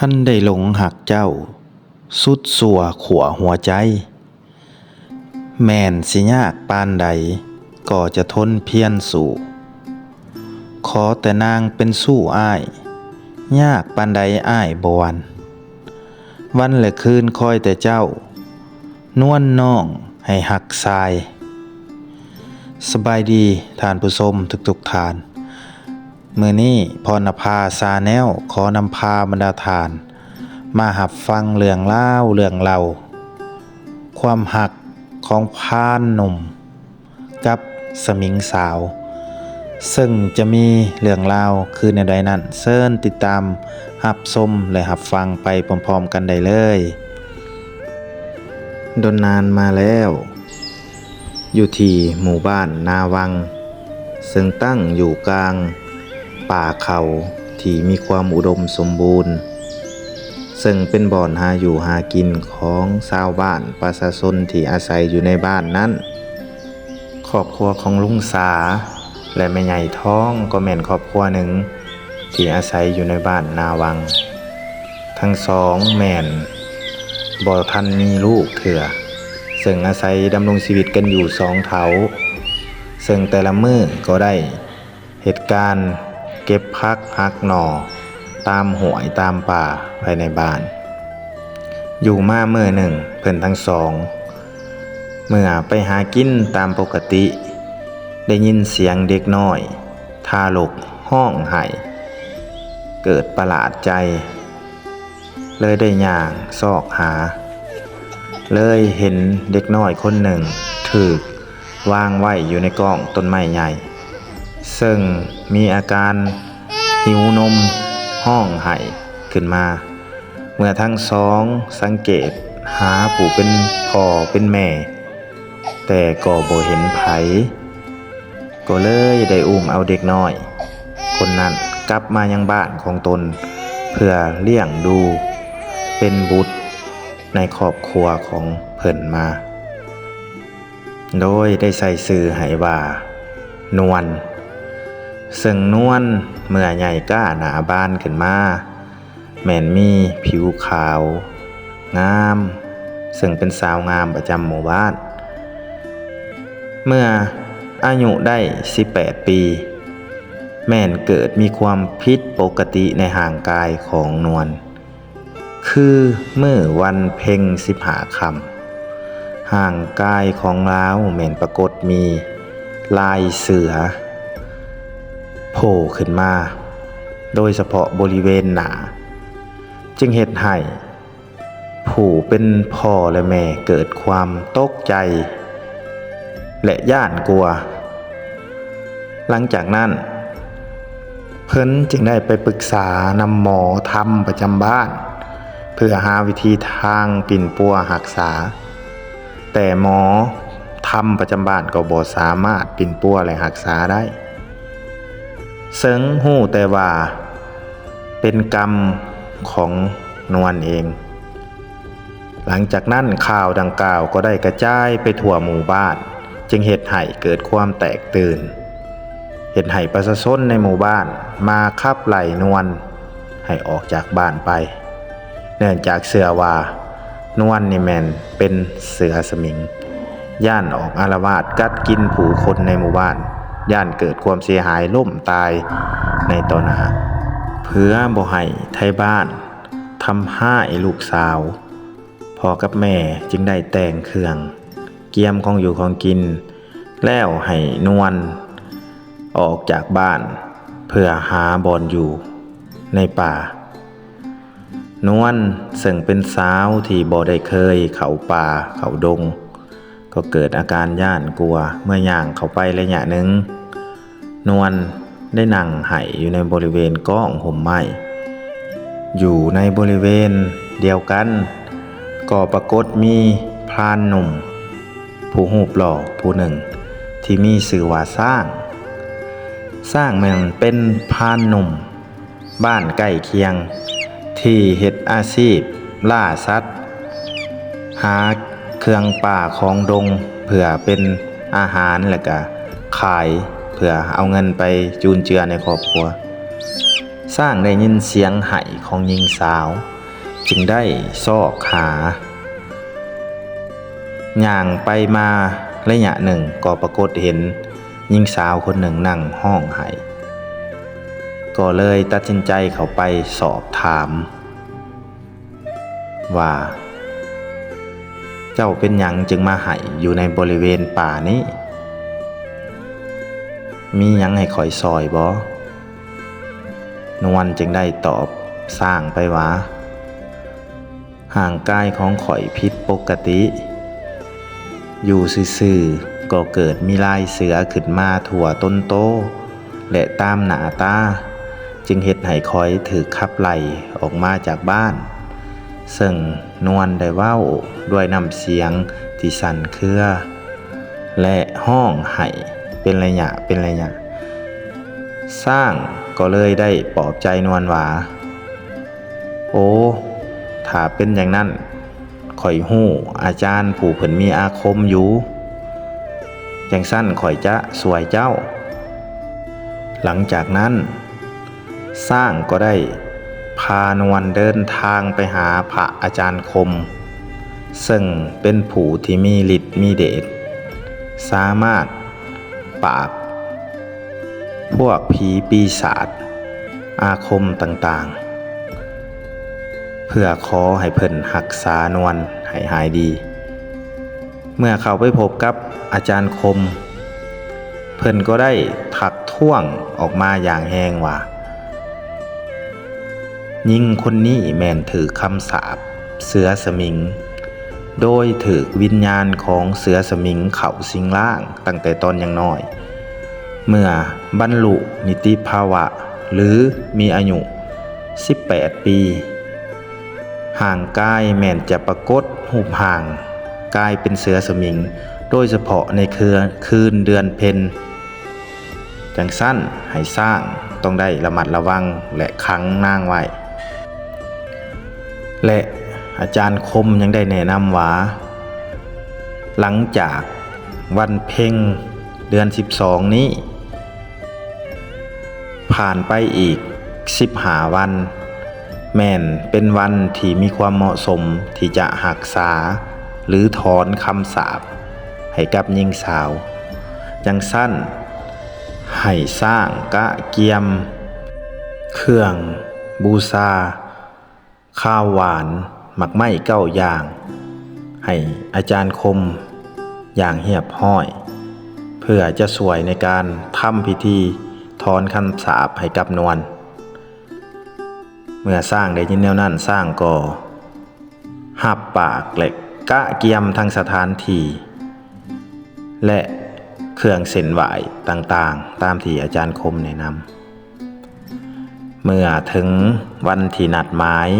คันได้หลงหักเจ้า สุดสัวขัวหัวใจ แม่นสิยากปานใด ก็จะทนเพียรสู่ ขอแต่นางเป็นสู้อ้าย ยากปานใดอ้ายบวัน วันและคืนคอยแต่เจ้า นวลน้องให้หักทราย สบายดีทานผู้ชมทุกๆทาน มือนี้พรณภาซาแนลขอนำพาบรรดาทาน มาหับฟังเรื่องเล่าเรื่องเล่าความหักของพานหนุ่ม กับสมิงสาว ซึ่งจะมีเรื่องเล่าคือในใดนั้นเซิญติดตามหับชมและหับฟังไปพร้อมๆกันได้เลย ดนนานมาแล้ว อยู่ที่หมู่บ้านนาวัง ซึ่งตั้งอยู่กลาง ป่าเขาที่มีความอุดมสมบูรณ์ ซึ่งเป็นบ่อนหาอยู่หากินของชาวบ้านประชาชนที่อาศัยอยู่ในบ้านนั้นครอบครัวของลุงสา และแม่ใหญ่ท้องก็แม่นครอบครัวหนึ่ง ที่อาศัยอยู่ในบ้านนาวัง ทั้งสองแม่นบ่ทันมีลูกเถื่อ ซึ่งอาศัยดำรงชีวิตกันอยู่สองเถาซึ่งแต่ละมือก็ได้เหตุการณ์ เก็บพักหักหนอ ตามหวยตามป่าภายในบ้าน อยู่มาเมื่อหนึ่งเพิ่นทั้งสอง เมื่อไปหากินตามปกติ ได้ยินเสียงเด็กน้อย ทารกห้องไห้เกิดประหลาดใจ เลยได้ย่างซอกหา เลยเห็นเด็กน้อยคนหนึ่งถูกวางไว้อยู่ในกล้องต้นไม้ใหญ่ ซึ่งมีอาการหิวนมห้องไห้ขึ้นมา เมื่อทั้งสองสังเกตหาผู้เป็นพ่อเป็นแม่ แต่ก็บ่เห็นไผก็เลยได้อุ้มเอาเด็กน้อย คนนั้นกลับมายังบ้านของตน เพื่อเลี้ยงดู เป็นบุตรในครอบครัวของเพิ่นมา โดยได้ใส่สื่อให้ว่า นวล ซึ่งนวลเมื่อใหญ่ก้าหนาบานขึ้นมาแม่นมีผิวขาว งาม ซึ่งเป็นสาวงามประจำหมู่บ้าน เมื่ออายุได้ 18 ปี แม่นเกิดมีความผิดปกติในห่างกายของนวลคือเมื่อวันเพ็งสิบหาคำห่างกายของล้าวแม่นปรากฏมี ลายเสือ โผล่ขึ้นมา โดยเฉพาะบริเวณหนา จึงเหตุให้ผู้เป็นพ่อและแม่เกิดความตกใจ และย่านกลัว หลังจากนั้น เพิ่นจึงได้ไปปรึกษานำหมอทำประจำบ้าน เพื่อหาวิธีทางปิ่นปัวหักษา แต่หมอทำประจำบ้านก็บ่สามารถปิ่นปัวและหักษาได้ เซิงหู้แต่ว่า เป็นกรรมของนวลเอง หลังจากนั้นข่าวดังกล่าวก็ได้กระจายไปทั่วหมู่บ้าน จึงเหตุให้เกิดความแตกตื่น เหตุให้ประชาชนในหมู่บ้านมาขับไล่นวลให้ออกจากบ้านไป เนื่องจากเสือว่านวลนี่แมนเป็นเสือสมิง ย่านออกอารวาสกัดกินผู้คนในหมู่บ้าน ย่านเกิดความเสียหายล่มตายในตอนหนาเพื่อบ่ให้ไทยบ้านทำห้าไอ้ลูกสาวพ่อกับแม่จึงได้แต่งเครื่อง เกียมของอยู่ของกิน แล้วให้นวลออกจากบ้าน เพื่อหาบอนอยู่ในป่า นวลซึ่งเป็นสาวที่บ่ได้เคยเขาป่าเขาดง ก็เกิดอาการย่านกลัวเมื่อย่างเข้าไประยะหนึ่ง นวลได้นั่งไห้อยู่ในบริเวณก้องห่มไม้อยู่ในบริเวณเดียวกัน ก็ปรากฏมีพรานหนุ่ม ผู้หูปหล่อผู้หนึ่ง ที่มีสื่อว่าสร้าง สร้างมันเป็นพรานหนุ่ม บ้านใกล้เคียง ที่เฮ็ดอาชีพ ล่าสัตว์ หาเครื่องป่าของดงเพื่อเป็นอาหารแล้วก็ขาย เพื่อเอาเงินไปจูนเจือในครอบครัว สร้างได้ยินเสียงไห้ของหญิงสาว จึงได้ซอกหาย่างไปมาระยะหนึ่งก็ปรากฏเห็นหญิงสาวคนหนึ่งนั่งห้องไห้ก็เลยตัดสินใจเข้าไปสอบถาม ว่า เจ้าเป็นหยังจึงมาไห้อยู่ในบริเวณป่านี้ มียังให้คอยซอยบ่นวลจึงได้ตอบสร้างไปว่าห่างกายของข่อยผิดปกติ อยู่ซื่อๆก็เกิดมีลายเสือขึ้นมาถั่วต้นโต และตามหนาตา จึงเฮ็ดให้คอยถือขับไล่ออกมาจากบ้าน ซึ่งนวลได้ว้าด้วยน้ำเสียงที่สั่นเครือ และห้องไห้ เป็นระยะเป็นระยะ สร้างก็เลยได้ปลอบใจนวลว่าโอ้ถ้าเป็นอย่างนั้นข่อยหู้อาจารย์ผู้เพิ่นมีอาคมอยู่จังสั้นข่อยจะสวยเจ้า หลังจากนั้น สร้างก็ได้พานวลเดินทางไปหาพระอาจารย์คม ซึ่งเป็นผู้ที่มีฤทธิ์มีเดชสามารถ ปราบ พวกผีปีศาจอาคมต่างๆ เพื่อขอให้เพิ่นหักษานวลให้หายดี เมื่อเขาไปพบกับอาจารย์คม เพิ่นก็ได้ทักท้วงออกมาอย่างแหงว่ายิ่งคนนี้แม่นถือคำสาปเสือสมิง โดยถือวิญญาณของเสือสมิงเขาสิงล่างตั้งแต่ตอนยังน้อย เมื่อบรรลุนิติภาวะ หรือมีอายุ 18 ปี ห่างกายแม่นจะปรากฏหูปห่างกายเป็นเสือสมิง โดยเฉพาะในคืนคืนเดือนเพ็ญจังสั้นให้สร้างต้องได้ระมัดระวังและขังนางไว้และ อาจารย์คมยังได้แนะนำว่า หลังจากวันเพ็งเดือน 12 นี้ ผ่านไปอีก 15 วัน แม่นเป็นวันที่มีความเหมาะสมที่จะหักษา หรือถอนคำสาปให้กับหญิงสาวจังสั้น ให้สร้างกะเกียม เครื่อง บูชาข้าวหวาน หมักไม้เก้าอย่าง ให้อาจารย์คม อย่างเหียบห้อย เพื่อจะสวยในการทำพิธีถอนคำสาปให้กับนวลเมื่อสร้างได้ยินแนวนั้นสร้างก็หับปากและกกะเกียมทั้งสถานที่และเครื่องเส้นไหวต่างๆ ตามที่อาจารย์คมแนะนำเมื่อถึงวันที่นัดหมาย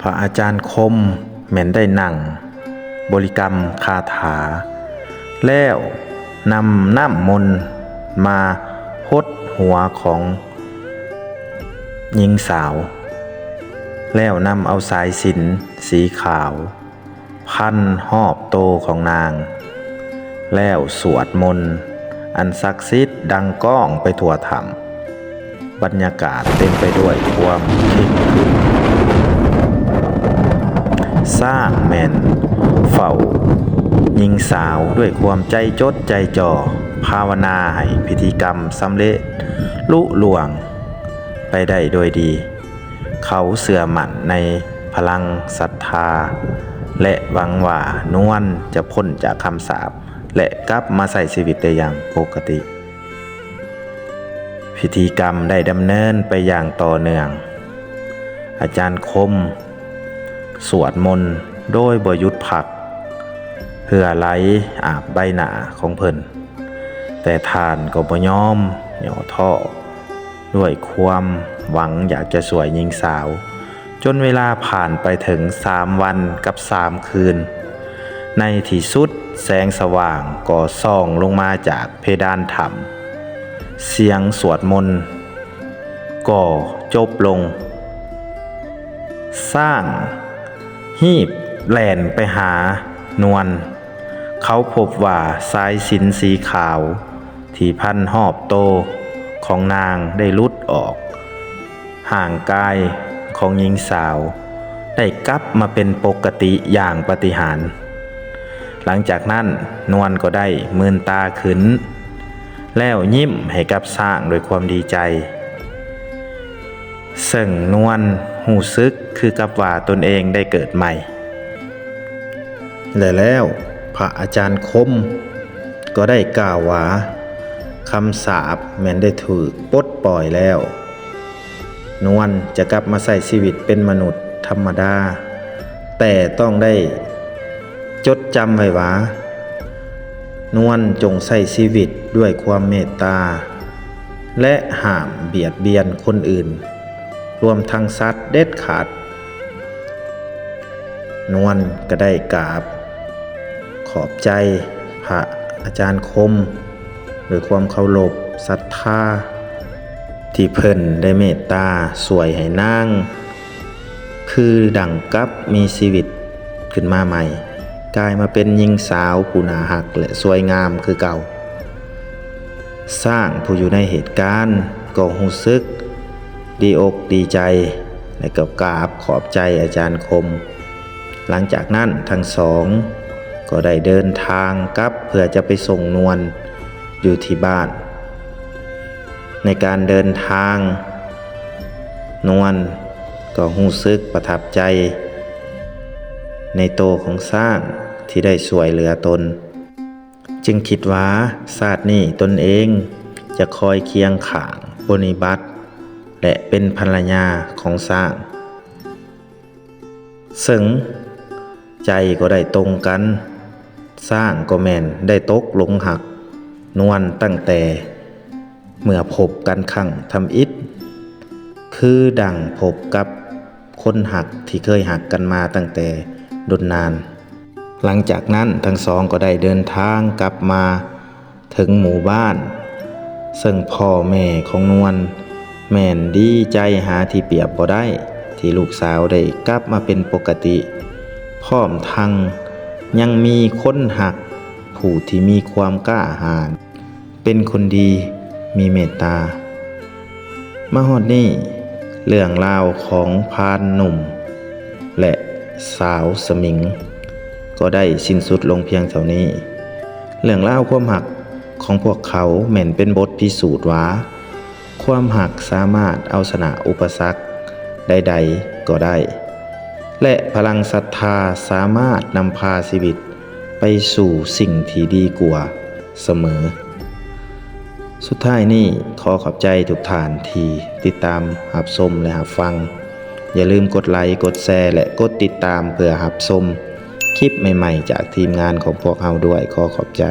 พระอาจารย์คมแม่นได้นั่ง บริกรรมคาถา แล้วนำน้ำมนต์มาพดหัวของหญิงสาว แล้วนำเอาสายสินสีขาว พันหอบโตของนาง แล้วสวดมนต์อันศักดิ์สิทธิ์ดังก้องไปทั่วธรรมบรรยากาศเต็มไปด้วยความเข้มขรึม สร้างแมนเฝ้ายิงสาวด้วยความใจจดใจจ่อ ภาวนาให้พิธีกรรมสำเร็จ ลุล่วง ไปได้โดยดี เขาเสื่อมั่นในพลังศรัทธา และหวังว่านวลจะพ้นจากคำสาปและกลับมาใส่ชีวิตได้อย่างปกติ พิธีกรรมได้ดำเนินไปอย่างต่อเนื่อง อาจารย์คม สวดมนต์โดยบยุดพักเพื่อไหลอาบใบหน้าของเพิ่น แต่ทานก็บ่ยอมเหย่อท่อ ด้วยความหวังอยากจะสวยหญิงสาว จนเวลาผ่านไปถึงสามวันกับสามคืน ในที่สุดแสงสว่างก็ส่องลงมาจากเพดานถ้ำเสียงสวดมนต์ก็จบลง สร้าง หีบแล่นไปหานวลเขาพบว่าสายสินสีขาว ที่พันหอบโตของนางได้ลุดออก ห่างกายของหญิงสาว ได้กลับมาเป็นปกติอย่างปฏิหาร หลังจากนั้นนวลก็ได้มืนตาขึ้น แล้วยิ้มให้กับสร้างโดวยความดีใจซึ่งนวล หูซึกคือกับว่าตนเองได้เกิดใหม่ และแล้วพระอาจารย์คม ก็ได้กล่าวว่าคำสาปแม้นได้ถูกปลดปล่อยแล้ว นวลจะกลับมาใส่ชีวิตเป็นมนุษย์ธรรมดา แต่ต้องได้จดจำไว้ว่านวลจงใส่ชีวิตด้วยความเมตตา และห้ามเบียดเบียนคนอื่น รวมทั้งสัตว์เด็ดขาด นวลก็ได้กราบ ขอบใจพระอาจารย์คมด้วยความเคารพศรัทธา ที่เพิ่นได้เมตตาสวยให้นาง คือดังกับมีชีวิตขึ้นมาใหม่ กลายมาเป็นหญิงสาวผู้นาหักและสวยงามคือเก่า สร้างผู้อยู่ในเหตุการณ์ก็รู้สึก ดีอกดีใจ และก็กราบขอบใจอาจารย์คม หลังจากนั้นทั้งสอง ก็ได้เดินทางกลับเพื่อจะไปส่งนวลอยู่ที่บ้าน ในการเดินทาง นวลก็หู้สึกประทับใจ ในโตของสร้างที่ได้สวยเหลือตน จึงคิดว่าศาสตร์นี้ตนเองจะคอยเคียงข่างปฏิบัติ และเป็นภรรยาของสร้าง ซึ่งใจก็ได้ตรงกัน สร้างก็แมนได้ตกหลงหัก นวลตั้งแต่เมื่อพบกันครั้งทำอิฐคือดังพบกับคนหักที่เคยหักกันมาตั้งแต่ดนนาน หลังจากนั้นทั้งสองก็ได้เดินทางกลับมาถึงหมู่บ้าน ซึ่งพ่อแม่ของนวล แม่นดีใจหาที่เปรียบบ่ได้ ที่ลูกสาวได้กลับมาเป็นปกติ พร้อมทั้งยังมีคนหัก ผู้ที่มีความกล้าหาญเป็นคนดีมีเมตตา มาฮอดนี่เรื่องราวของพานหนุ่ม และสาวสมิง ก็ได้สิ้นสุดลงเพียงเท่านี้ เรื่องราวความหักของพวกเขาแม่นเป็นบทพิสูจน์ว่า ความหักสามารถเอาชนะอุปสรรคใดๆก็ได้ และพลังศรัทธาสามารถนำพาชีวิตไปสู่สิ่งที่ดีกว่าเสมอ สุดท้ายนี้ขอขอบใจทุกท่านที่ติดตามหับชมและหับฟัง อย่าลืมกดไลค์กดแชร์และกดติดตามเพื่อหับชมคลิปใหม่ๆ จากทีมงานของพวกเราด้วยขอขอบใจ